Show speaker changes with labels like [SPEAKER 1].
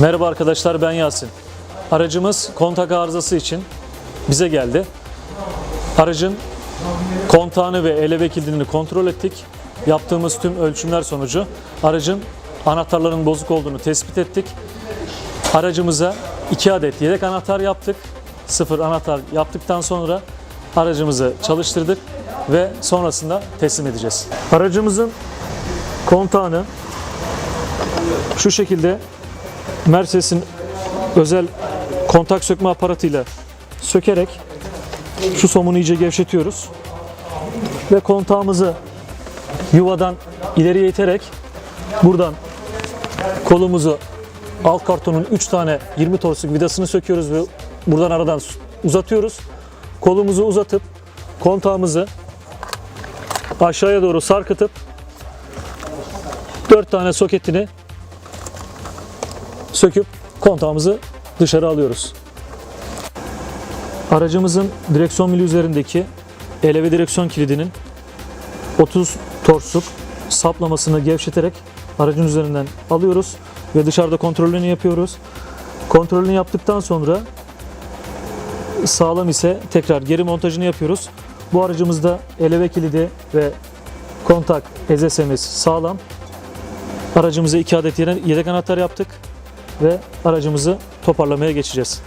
[SPEAKER 1] Merhaba arkadaşlar ben Yasin. Aracımız kontak arızası için bize geldi. Aracın kontağını ve eleve kilidini kontrol ettik. Yaptığımız tüm ölçümler sonucu aracın anahtarların bozuk olduğunu tespit ettik. Aracımıza 2 adet yedek anahtar yaptık. Sıfır anahtar yaptıktan sonra aracımızı çalıştırdık ve sonrasında teslim edeceğiz. Aracımızın kontağını şu şekilde Mercedes'in özel kontak sökme aparatıyla sökerek şu somunu iyice gevşetiyoruz. Ve kontağımızı yuvadan ileriye iterek buradan kolumuzu alt kartonun 3 tane 20 torsluk vidasını söküyoruz ve buradan aradan uzatıyoruz. Kolumuzu uzatıp kontağımızı aşağıya doğru sarkıtıp 4 tane soketini söküp kontağımızı dışarı alıyoruz. Aracımızın direksiyon mili üzerindeki eleve direksiyon kilidinin 30 torsluk saplamasını gevşeterek aracın üzerinden alıyoruz ve dışarıda kontrolünü yapıyoruz. Kontrolünü yaptıktan sonra sağlam ise tekrar geri montajını yapıyoruz. Bu aracımızda eleve kilidi ve kontak ezesemiz sağlam. Aracımıza iki adet yedek anahtar yaptık ve aracımızı toparlamaya geçeceğiz.